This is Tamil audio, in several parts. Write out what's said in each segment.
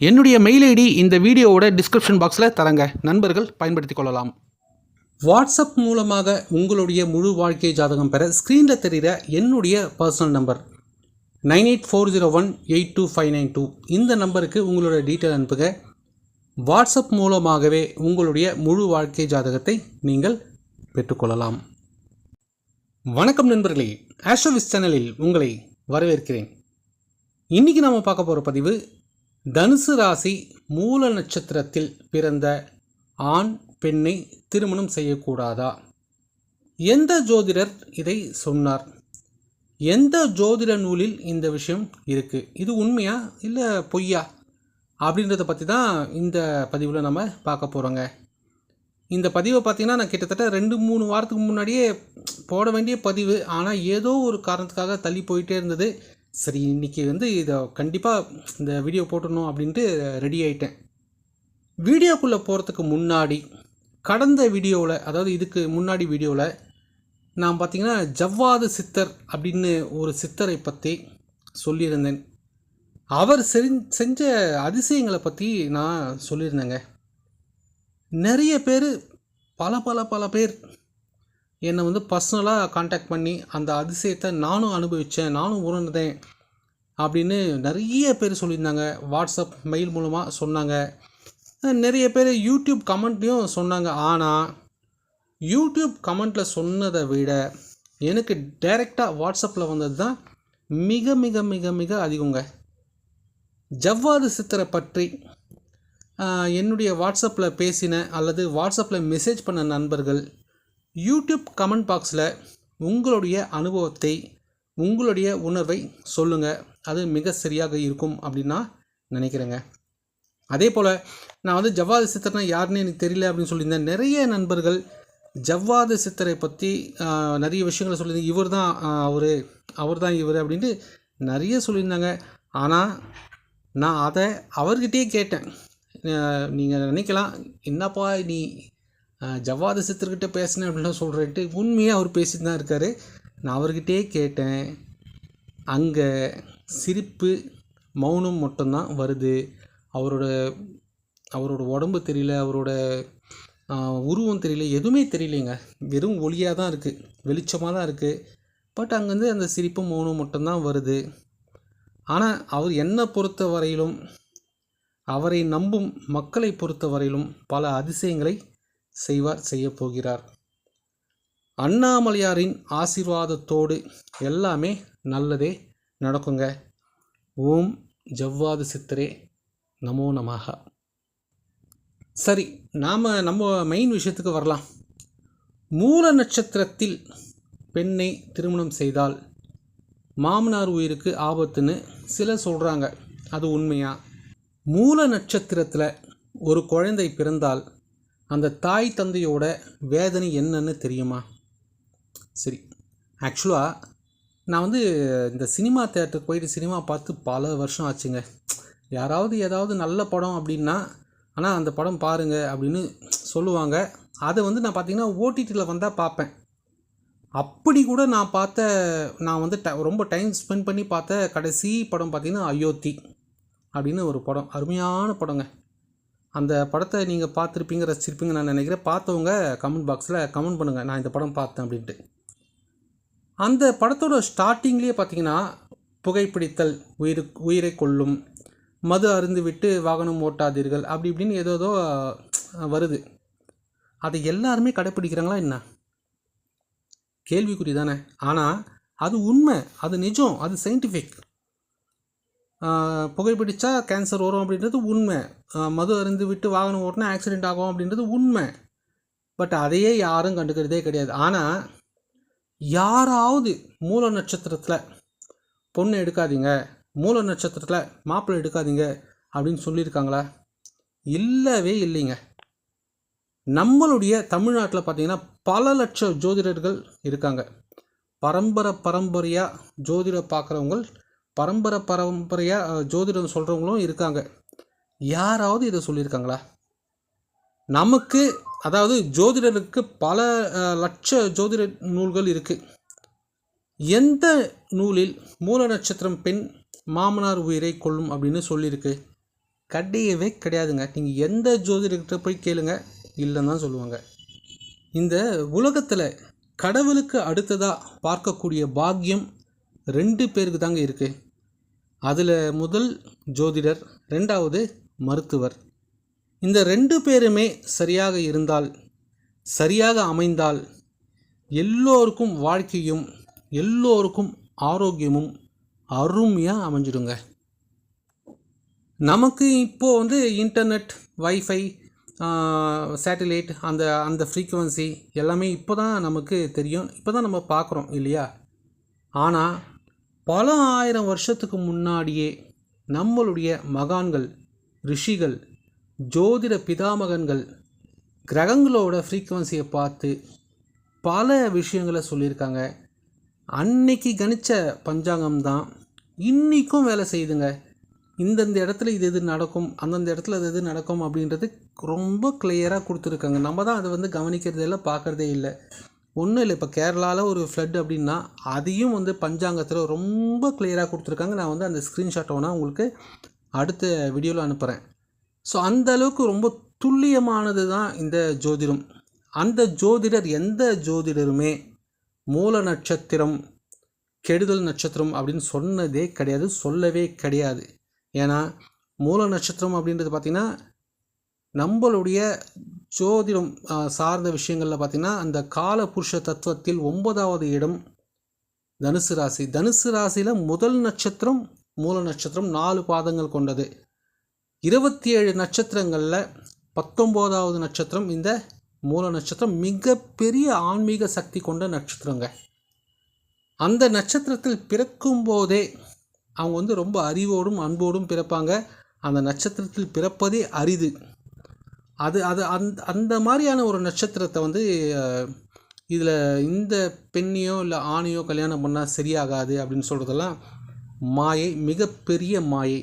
என்னுடைய மெயில் ஐடி இந்த வீடியோவோட டிஸ்கிரிப்ஷன் பாக்ஸில் தரங்க. நண்பர்கள் பயன்படுத்திக் கொள்ளலாம். வாட்ஸ்அப் மூலமாக உங்களுடைய முழு வாழ்க்கை ஜாதகம் பெற ஸ்க்ரீனில் தெரிகிற என்னுடைய personal number nine eight four zero one eight two five nine two. இந்த நம்பருக்கு உங்களோட டீட்டெயில் அனுப்புக. வாட்ஸ்அப் மூலமாகவே உங்களுடைய முழு வாழ்க்கை ஜாதகத்தை நீங்கள் பெற்றுக்கொள்ளலாம் வணக்கம் நண்பர்களே. ஆஷோவிஸ் சேனலில் உங்களை வரவேற்கிறேன். இன்றைக்கி நாம் பார்க்க போகிற பதிவு தனுசு ராசி மூல நட்சத்திரத்தில் பிறந்த ஆண் பெண்ணை திருமணம் செய்யக்கூடாதா? எந்த ஜோதிடர் இதை சொன்னார்? எந்த ஜோதிட நூலில் இந்த விஷயம் இருக்குது இது உண்மையா இல்லை பொய்யா? அப்படின்றத பற்றி தான் இந்த பதிவில் நம்ம பார்க்க போகிறோங்க இந்த பதிவை பார்த்தீங்கன்னா நான் கிட்டத்தட்ட ரெண்டு மூணு வாரத்துக்கு முன்னாடியே போட வேண்டிய பதிவு. ஆனால் ஏதோ ஒரு காரணத்துக்காக தள்ளி போயிட்டே இருந்தது. சரி இன்றைக்கி வந்து இதை கண்டிப்பாக இந்த வீடியோ போட்டணும் அப்படின்ட்டு ரெடி ஆயிட்டேன். வீடியோக்குள்ளே போகிறதுக்கு முன்னாடி கடந்த வீடியோவில் அதாவது இதுக்கு முன்னாடி வீடியோவில் நான் பார்த்தீங்கன்னா ஜவ்வாது சித்தர் அப்படின்னு ஒரு சித்தரை பற்றி சொல்லியிருந்தேன். அவர் செஞ்ச அதிசயங்களை பற்றி நான் சொல்லியிருந்தேங்க. நிறைய பேர் பல பல பல பேர் என்னை வந்து பர்சனலாக காண்டாக்ட் பண்ணி அந்த அதிசயத்தை நானும் அனுபவித்தேன் நானும் உணர்ந்தேன் அப்படின்னு நிறைய பேர் சொல்லியிருந்தாங்க. வாட்ஸ்அப் மெயில் மூலமாக சொன்னாங்க. நிறைய பேர் யூடியூப் கமெண்ட்லேயும் சொன்னாங்க. ஆனால் யூடியூப் கமெண்ட்டில் சொன்னதை விட எனக்கு டைரெக்டாக வாட்ஸ்அப்பில் வந்தது தான் மிக மிக மிக மிக அதிகங்க. ஜவ்வாது சித்தரை பற்றி என்னுடைய வாட்ஸ்அப்பில் பேசின அல்லது வாட்ஸ்அப்பில் மெசேஜ் பண்ண நண்பர்கள் யூடியூப் கமெண்ட் பாக்ஸில் உங்களுடைய அனுபவத்தை உங்களுடைய உணர்வை சொல்லுங்கள் அது மிக சரியாக இருக்கும் அப்படின்னு நான் நினைக்கிறேங்க. அதே போல் நான் வந்து ஜவ்வாது சித்தர்னா யாருன்னு எனக்கு தெரியல அப்படின்னு சொல்லியிருந்தேன். நிறைய நண்பர்கள் ஜவ்வாது சித்தரை பற்றி நிறைய விஷயங்களை சொல்லியிருந்தேன் இவர் தான் அவர் அவர் தான் இவர் அப்படின்ட்டு நிறைய சொல்லியிருந்தாங்க. ஆனால் நான் அதை அவர்கிட்டயே கேட்டேன். நீங்கள் நினைக்கலாம் என்னப்பா நீ ஜவ்வாத சித்தர்கிட்ட பேசினேன் அப்படின்லாம் சொல்கிறேன்ட்டு உண்மையாக அவர் பேசிட்டு தான் இருக்கார். நான் அவர்கிட்டயே கேட்டேன். அங்கே சிரிப்பு மௌனம் மட்டும்தான் வருது. அவரோட அவரோட உடம்பு தெரியல அவரோட உருவம் தெரியல எதுவுமே தெரியலைங்க. வெறும் ஒளியாக தான் இருக்குது வெளிச்சமாக தான் இருக்குது பட் அங்கேருந்து அந்த சிரிப்பு மௌனம் மட்டும்தான் வருது. ஆனால் அவர் என்னை பொறுத்த வரையிலும் அவரை நம்பும் மக்களை பொறுத்த வரையிலும் பல அதிசயங்களை செய்வார் செய்ய போகிறார் அண்ணாமலையாரின் ஆசீர்வாதத்தோடு எல்லாமே நல்லதே நடக்குங்க. ஓம் ஜவ்வாது சித்தரே நமோ நமாக சரி நாம் நம்ம மெயின் விஷயத்துக்கு வரலாம். மூல நட்சத்திரத்தில் பெண்ணை திருமணம் செய்தால் மாமனார் உயிருக்கு ஆபத்துன்னு சிலர் சொல்கிறாங்க அது உண்மையா? மூல நட்சத்திரத்தில் ஒரு குழந்தை பிறந்தால் அந்த தாய் தந்தையோட வேதனை என்னன்னு தெரியுமா? சரி ஆக்சுவலாக நான் வந்து இந்த சினிமா தேட்டருக்கு போயிட்டு சினிமா பார்த்து பல வருஷம் ஆச்சுங்க. யாராவது ஏதாவது நல்ல படம் அப்படின்னா ஆனால் அந்த படம் பாருங்கள் அப்படின்னு சொல்லுவாங்க. அதை வந்து நான் பார்த்தீங்கன்னா ஓடிடியில் வந்தால் பார்ப்பேன். அப்படி கூட நான் பார்த்த நான் வந்து ட ரொம்ப டைம் ஸ்பெண்ட் பண்ணி பார்த்த கடைசி படம் பார்த்திங்கன்னா அயோத்தி அப்படின்னு ஒரு படம். அருமையான படங்க. அந்த படத்தை நீங்கள் பார்த்துருப்பீங்க ரசிச்சிருப்பீங்க நான் நினைக்கிறேன். பார்த்தவங்க கமெண்ட் பாக்ஸில் கமெண்ட் பண்ணுங்கள் நான் இந்த படம் பார்த்தேன் அப்படின்ட்டு. அந்த படத்தோட ஸ்டார்டிங்லேயே பார்த்தீங்கன்னா புகைப்பிடித்தல் உயிர் உயிரை கொல்லும் மது அருந்து விட்டு வாகனம் ஓட்டாதீர்கள் அப்படி இப்படின்னு ஏதோ ஏதோ வருது. அதை எல்லாருமே கடைப்பிடிக்கிறாங்களா என்ன? கேள்விக்குறி தானே. ஆனால் அது உண்மை அது நிஜம் அது சயின்டிஃபிக் புகைப்பிடிச்சா கேன்சர் வரும் அப்படின்றது உண்மை. மது அருந்து விட்டு வாகனம் ஓட்டினா ஆக்சிடெண்ட் ஆகும் அப்படின்றது உண்மை. பட் அதையே யாரும் கண்டுக்கிறதே கிடையாது. ஆனால் யாராவது மூல நட்சத்திரத்தில் பொண்ணு எடுக்காதீங்க மூல நட்சத்திரத்தில் மாப்பிள்ளை எடுக்காதீங்க அப்படின்னு சொல்லியிருக்காங்களா? இல்லவே இல்லைங்க. நம்மளுடைய தமிழ்நாட்டில் பார்த்தீங்கன்னா பல லட்சம் ஜோதிடர்கள் இருக்காங்க. பரம்பரை பரம்பரையாக ஜோதிடம் பார்க்குறவங்க பரம்பரை பரம்பரையாக ஜோதிடம் சொல்கிறவங்களும் இருக்காங்க. யாராவது இதை சொல்லியிருக்காங்களா? நமக்கு அதாவது ஜோதிடருக்கு பல லட்ச ஜோதிட நூல்கள் இருக்குது எந்த நூலில் மூல நட்சத்திரம் பெண் மாமனார் உயிரை கொள்ளும் அப்படின்னு சொல்லியிருக்கு? கிடையவே கிடையாதுங்க. நீங்கள் எந்த ஜோதிடர்கிட்ட போய் கேளுங்க இல்லைன்னு தான் சொல்லுவாங்க. இந்த உலகத்தில் கடவுளுக்கு அடுத்ததாக பார்க்கக்கூடிய பாக்கியம் ரெண்டு பேருக்கு தாங்க இருக்குது அதில் முதல் ஜோதிடர் ரெண்டாவது மருத்துவர். இந்த ரெண்டு பேருமே சரியாக இருந்தால் சரியாக அமைந்தால் எல்லோருக்கும் வாழ்க்கையும் எல்லோருக்கும் ஆரோக்கியமும் அருமையாக அமைஞ்சிடுங்க. நமக்கு இப்போது வந்து இன்டர்நெட் வைஃபை சேட்டலைட் அந்த அந்த ஃப்ரீக்குவன்சி எல்லாமே இப்போ தான் நமக்கு தெரியும். இப்போ தான் நம்ம பார்க்குறோம் இல்லையா? ஆனால் பல ஆயிரம் வருஷத்துக்கு முன்னாடியே நம்மளுடைய மகான்கள் ரிஷிகள் ஜோதிட பிதாமகன்கள் கிரகங்களோட ஃப்ரீக்குவன்சியை பார்த்து பல விஷயங்களை சொல்லியிருக்காங்க. அன்னைக்கு கணிச்ச பஞ்சாங்கம் தான் இன்றைக்கும் வேலை செய்யுதுங்க. இந்தந்த இடத்துல இது எது நடக்கும் அந்தந்த இடத்துல அது எது நடக்கும் அப்படின்றது ரொம்ப கிளியராக கொடுத்துருக்காங்க. நம்ம தான் அதை வந்து கவனிக்கிறதெல்லாம் பார்க்குறதே இல்லை. ஒன்றும் இல்லை. இப்போ கேரளாவில் ஒரு ஃப்ளட் அப்படின்னா அதையும் வந்து பஞ்சாங்கத்தில் ரொம்ப கிளியராக கொடுத்துருக்காங்க. நான் வந்து அந்த ஸ்க்ரீன்ஷாட்டை வேணால் உங்களுக்கு அடுத்த வீடியோவில் அனுப்புகிறேன் ஸோ அந்த அளவுக்கு ரொம்ப துல்லியமானது தான் இந்த ஜோதிடம். அந்த ஜோதிடர் எந்த ஜோதிடருமே மூல நட்சத்திரம் கெடுதல் நட்சத்திரம் அப்படின்னு சொன்னதே கிடையாது சொல்லவே கிடையாது. ஏன்னா மூல நட்சத்திரம் அப்படின்றது பார்த்திங்கன்னா நம்மளுடைய ஜோதிடம் சார்ந்த விஷயங்களில் பார்த்திங்கன்னா அந்த கால புருஷ தத்துவத்தில் ஒன்பதாவது இடம் தனுசு ராசி. தனுசு ராசியில் முதல் நட்சத்திரம் மூல நட்சத்திரம் நாலு பாதங்கள் கொண்டது. இருபத்தி ஏழு நட்சத்திரங்களில் பத்தொம்போதாவது நட்சத்திரம் இந்த மூல நட்சத்திரம் மிகப்பெரிய ஆன்மீக சக்தி கொண்ட நட்சத்திரங்க. அந்த நட்சத்திரத்தில் பிறக்கும் போதே அவங்க வந்து ரொம்ப அறிவோடும் அன்போடும் பிறப்பாங்க. அந்த நட்சத்திரத்தில் பிறப்பதே அரிது. அது அது அந்த அந்த மாதிரியான ஒரு நட்சத்திரத்தை வந்து இதில் இந்த பெண்ணையோ இல்லை ஆணையோ கல்யாணம் பண்ணால் சரியாகாது அப்படின்னு சொல்கிறதெல்லாம் மாயை மிகப்பெரிய மாயை.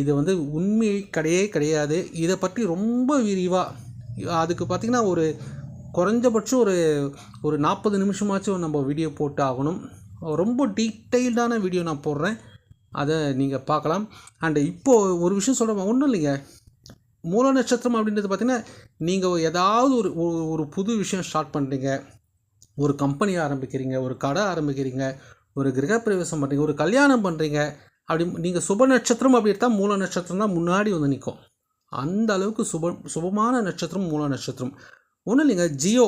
இது வந்து உண்மை கிடையே கிடையாது. இதை பற்றி ரொம்ப விரிவாக அதுக்கு பார்த்திங்கன்னா ஒரு குறைஞ்சபட்சம் ஒரு ஒரு நாற்பது நிமிஷமாச்சும் நம்ம வீடியோ போட்டு ஆகணும் ரொம்ப டீட்டெயில்டான வீடியோ நான் போடுறேன். அதை நீங்கள் பார்க்கலாம். அண்டு இப்போது ஒரு விஷயம் சொல்கிறேன் ஒன்றும் இல்லைங்க. மூல நட்சத்திரம் அப்படின்றது பார்த்திங்கன்னா நீங்கள் ஏதாவது ஒரு ஒரு- புது விஷயம் ஸ்டார்ட் பண்ணுறீங்க ஒரு கம்பெனி ஆரம்பிக்கிறீங்க ஒரு கடை ஆரம்பிக்கிறீங்க ஒரு கிரகப்பிரவேசம் பண்ணுறீங்க ஒரு கல்யாணம் பண்ணுறீங்க அப்படி நீங்கள் சுப நட்சத்திரம் அப்படி எடுத்தால் மூல நட்சத்திரம் தான் முன்னாடி வந்து நிற்கும் அந்த அளவுக்கு சுப சுபமான நட்சத்திரம் மூல நட்சத்திரம். ஒன்றும் இல்லைங்க ஜியோ.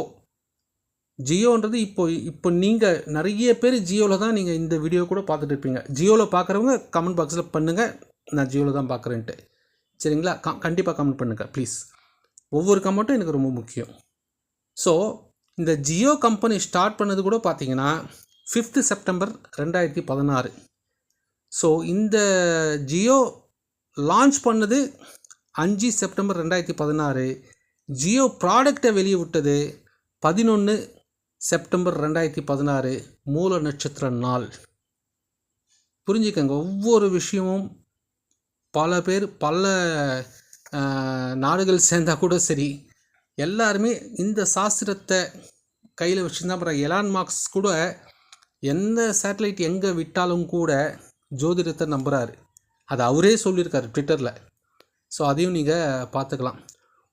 ஜியோன்றது இப்போ இப்போ நீங்கள் நிறைய பேர் ஜியோவில் தான் நீங்கள் இந்த வீடியோ கூட பார்த்துட்டு இருப்பீங்க. ஜியோவில் பார்க்குறவங்க கமெண்ட் பாக்ஸில் பண்ணுங்கள் நான் ஜியோவில் தான் பார்க்குறேன்ட்டு. சரிங்களா? க கண்டிப்பாக கமெண்ட் பண்ணுங்கள் ப்ளீஸ் ஒவ்வொரு கமெண்ட்டும் எனக்கு ரொம்ப முக்கியம். ஸோ இந்த ஜியோ கம்பெனி ஸ்டார்ட் பண்ணது கூட பார்த்தீங்கன்னா ஃபிஃப்த்து செப்டம்பர் ரெண்டாயிரத்தி பதினாறு. ஸோ இந்த ஜியோ லான்ச் பண்ணது அஞ்சு செப்டம்பர் ரெண்டாயிரத்தி பதினாறு. ஜியோ ப்ராடக்டை வெளியே விட்டது பதினொன்று செப்டம்பர் ரெண்டாயிரத்தி பதினாறு மூல நட்சத்திர நாள். புரிஞ்சுக்கங்க ஒவ்வொரு விஷயமும் பல பேர் பல நாடுகள் சேர்ந்தால் கூட சரி எல்லாருமே இந்த சாஸ்திரத்தை கையில் வச்சுருந்தா அப்புறம் எலான் மார்க்ஸ் கூட எந்த சேட்டலைட் எங்கே விட்டாலும் கூட ஜோதிடத்தை நம்புகிறாரு அது அவரே சொல்லியிருக்காரு ட்விட்டரில். ஸோ அதையும் நீங்கள் பார்த்துக்கலாம்.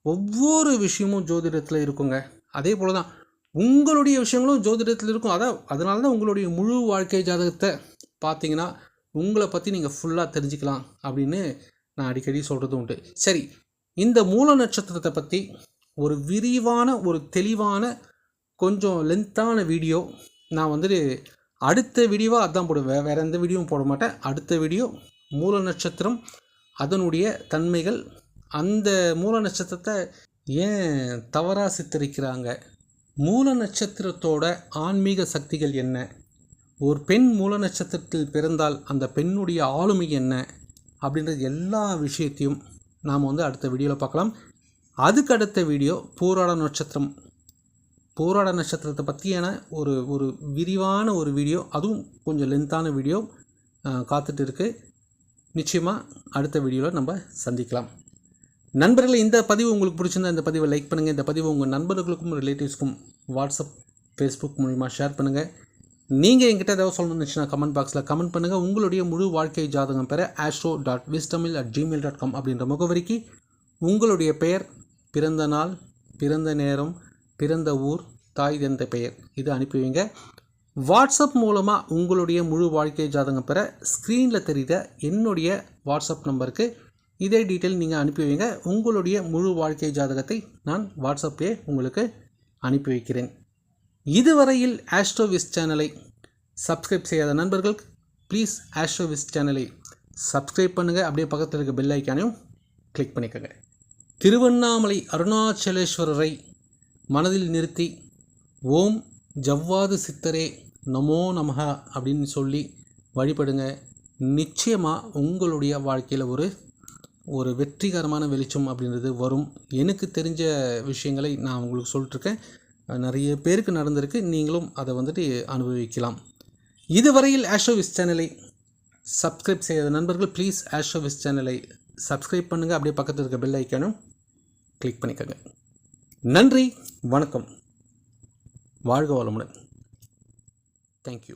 ஒவ்வொரு விஷயமும் ஜோதிடத்தில் இருக்குங்க. அதே போல் தான் உங்களுடைய விஷயங்களும் ஜோதிடத்தில் இருக்கும். அதான் அதனால தான் உங்களுடைய முழு வாழ்க்கை ஜாதகத்தை பார்த்தீங்கன்னா உங்களை பற்றி நீங்கள் ஃபுல்லாக தெரிஞ்சுக்கலாம் அப்படின்னு நான் அடிக்கடி சொல்கிறது உண்டு. சரி இந்த மூல நட்சத்திரத்தை பற்றி ஒரு விரிவான ஒரு தெளிவான கொஞ்சம் லென்த்தான வீடியோ நான் வந்துட்டு அடுத்த வீடியோவாக அதான் போடுவேன். வேறு எந்த வீடியோவும் போட மாட்டேன். அடுத்த வீடியோ மூல நட்சத்திரம் அதனுடைய தன்மைகள் அந்த மூல நட்சத்திரத்தை ஏன் தவறாக சித்தரிக்கிறாங்க? மூல நட்சத்திரத்தோட ஆன்மீக சக்திகள் என்ன? ஒரு பெண் மூல நட்சத்திரத்தில் பிறந்தால் அந்த பெண்ணுடைய ஆளுமை என்ன அப்படின்றது எல்லா விஷயத்தையும் நாம் வந்து அடுத்த வீடியோவில் பார்க்கலாம். அதுக்கு அடுத்த வீடியோ போராட நட்சத்திரம். போராட நட்சத்திரத்தை பற்றியான ஒரு ஒரு விரிவான ஒரு வீடியோ அதுவும் கொஞ்சம் லென்த்தான வீடியோ காத்துட்டு இருக்கு. நிச்சயமாக அடுத்த வீடியோவில் நம்ம சந்திக்கலாம். நண்பர்களை இந்த பதிவு உங்களுக்கு பிடிச்சிருந்தா இந்த பதிவை லைக் பண்ணுங்கள் இந்த பதிவு உங்கள் நண்பர்களுக்கும் ரிலேட்டிவ்ஸ்க்கும் வாட்ஸ்அப் ஃபேஸ்புக் மூலிமா ஷேர் பண்ணுங்கள் நீங்கள் என்கிட்ட ஏதாவது சொல்லணும்னு இருந்துச்சுன்னா கமெண்ட் பாக்ஸில் கமெண்ட் பண்ணுங்கள் உங்களுடைய முழு வாழ்க்கை ஜாதகம் பெற astro dot wistamil at gmail dot com அப்படின்ற முகவரிக்கு உங்களுடைய பெயர் பிறந்த நாள் பிறந்த நேரம் பிறந்த ஊர் தாய் தந்த பெயர் இது அனுப்பி வைங்க. வாட்ஸ்அப் மூலமாக உங்களுடைய முழு வாழ்க்கை ஜாதகம் பெற ஸ்க்ரீனில் தெரிகிற என்னுடைய வாட்ஸ்அப் நம்பருக்கு இதே டீட்டெயில் நீங்கள் அனுப்பி வைங்க. உங்களுடைய முழு வாழ்க்கை ஜாதகத்தை நான் வாட்ஸ்அப்பே உங்களுக்கு அனுப்பி வைக்கிறேன். இதுவரையில் ஆஸ்ட்ரோவிஸ் சேனலை சப்ஸ்கிரைப் செய்யாத நண்பர்கள் ப்ளீஸ் ஆஸ்ட்ரோவிஸ் சேனலை சப்ஸ்கிரைப் பண்ணுங்கள் அப்படியே பக்கத்தில் இருக்க பெல் ஐக்கானையும் கிளிக் பண்ணிக்கோங்க. திருவண்ணாமலை அருணாச்சலேஸ்வரரை மனதில் நிறுத்தி ஓம் ஜவ்வாது சித்தரே நமோ நமக அப்படின்னு சொல்லி வழிபடுங்க. நிச்சயமாக உங்களுடைய வாழ்க்கையில் ஒரு ஒரு வெற்றிகரமான வெளிச்சம் அப்படின்றது வரும். எனக்கு தெரிஞ்ச விஷயங்களை நான் உங்களுக்கு சொல்லிட்டுருக்கேன் நிறைய பேருக்கு நடந்திருக்கு. நீங்களும் அதை வந்துட்டு அனுபவிக்கலாம். இதுவரையில் ஆஷோவிஸ் சேனலை சப்ஸ்கிரைப் செய்யாத நண்பர்கள் ப்ளீஸ் ஆஷோவிஸ் சேனலை சப்ஸ்கிரைப் பண்ணுங்கள் அப்படியே பக்கத்தில் இருக்க பெல் ஐக்கானும் கிளிக் பண்ணிக்கோங்க. நன்றி வணக்கம். வாழ்க வளமுடன். தேங்க்யூ